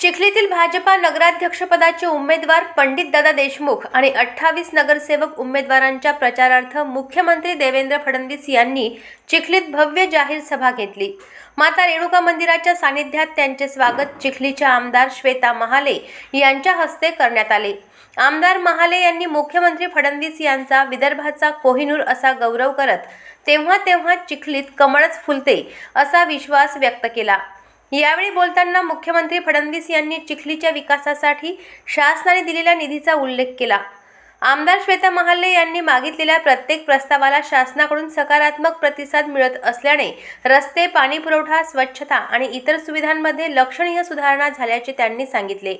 चिखलीतील भाजपा नगराध्यक्षपदाचे उमेदवार पंडित दादा देशमुख आणि अठ्ठावीस नगरसेवक उमेदवारांच्या प्रचारार्थ मुख्यमंत्री देवेंद्र फडणवीस यांनी चिखलीत भव्य जाहीर सभा घेतली. माता रेणुका मंदिराच्या सानिध्यात त्यांचे स्वागत चिखलीच्या आमदार श्वेता महाले यांच्या हस्ते करण्यात आले. आमदार महाले यांनी मुख्यमंत्री फडणवीस यांचा विदर्भाचा कोहिनूर असा गौरव करत तेव्हा तेव्हा चिखलीत कमळच फुलते असा विश्वास व्यक्त केला. यावेळी बोलताना मुख्यमंत्री फडणवीस यांनी चिखलीच्या विकासासाठी शासनाने दिलेल्या निधीचा उल्लेख केला. आमदार श्वेता महाले यांनी मागितलेल्या प्रत्येक प्रस्तावाला शासनाकडून सकारात्मक प्रतिसाद मिळत असल्याने रस्ते पाणी पुरवठा स्वच्छता आणि इतर सुविधांमध्ये लक्षणीय सुधारणा झाल्याचे त्यांनी सांगितले.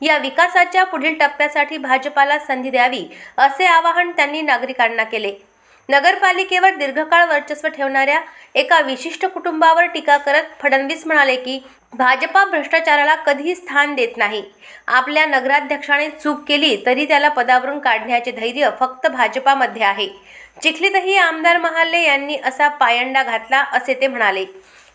या विकासाच्या पुढील टप्प्यासाठी भाजपाला संधी द्यावी असे आवाहन त्यांनी नागरिकांना केले. नगरपालिकेवर दीर्घकाळ वर्चस्व ठेवणाऱ्या एका विशिष्ट कुटुंबावर टीका करत फडणवीस म्हणाले की भाजपा भ्रष्टाचाराला कधीही स्थान देत नाही. आपल्या नगराध्यक्षाने चूक केली तरी त्याला पदावरून काढण्याचे धैर्य फक्त भाजपामध्ये आहे. चिखलीतही आमदार महाले यांनी असा पायंडा घातला असे ते म्हणाले.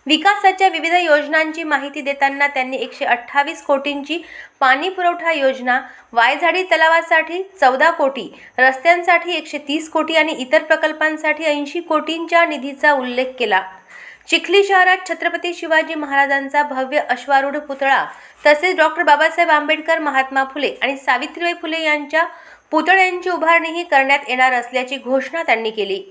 विकासाच्या विविध योजनांची माहिती देताना त्यांनी एकशे अठ्ठावीस कोटींची पाणी पुरवठा योजना वायझाडी तलावासाठी चौदा कोटी रस्त्यांसाठी एकशे तीस कोटी आणि इतर प्रकल्पांसाठी ऐंशी कोटींच्या निधीचा उल्लेख केला. चिखली शहरात छत्रपती शिवाजी महाराजांचा भव्य अश्वारूढ पुतळा तसेच डॉक्टर बाबासाहेब आंबेडकर महात्मा फुले आणि सावित्रीबाई फुले यांच्या पुतळ्यांची उभारणीही करण्यात येणार असल्याची घोषणा त्यांनी केली.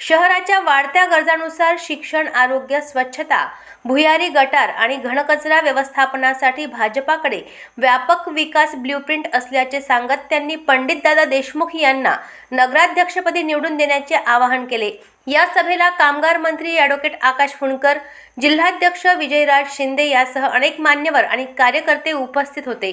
शहराच्या वाढत्या गरजानुसार शिक्षण आरोग्य स्वच्छता भुयारी गटार आणि घनकचरा व्यवस्थापनासाठी भाजपाकडे व्यापक विकास ब्ल्यूप्रिंट असल्याचे सांगत त्यांनी पंडितदादा देशमुख यांना नगराध्यक्षपदी निवडून देण्याचे आवाहन केले. या सभेला कामगार मंत्री ॲडव्होकेट आकाश फुंडकर जिल्हाध्यक्ष विजयराज शिंदे यासह अनेक मान्यवर आणि कार्यकर्ते उपस्थित होते.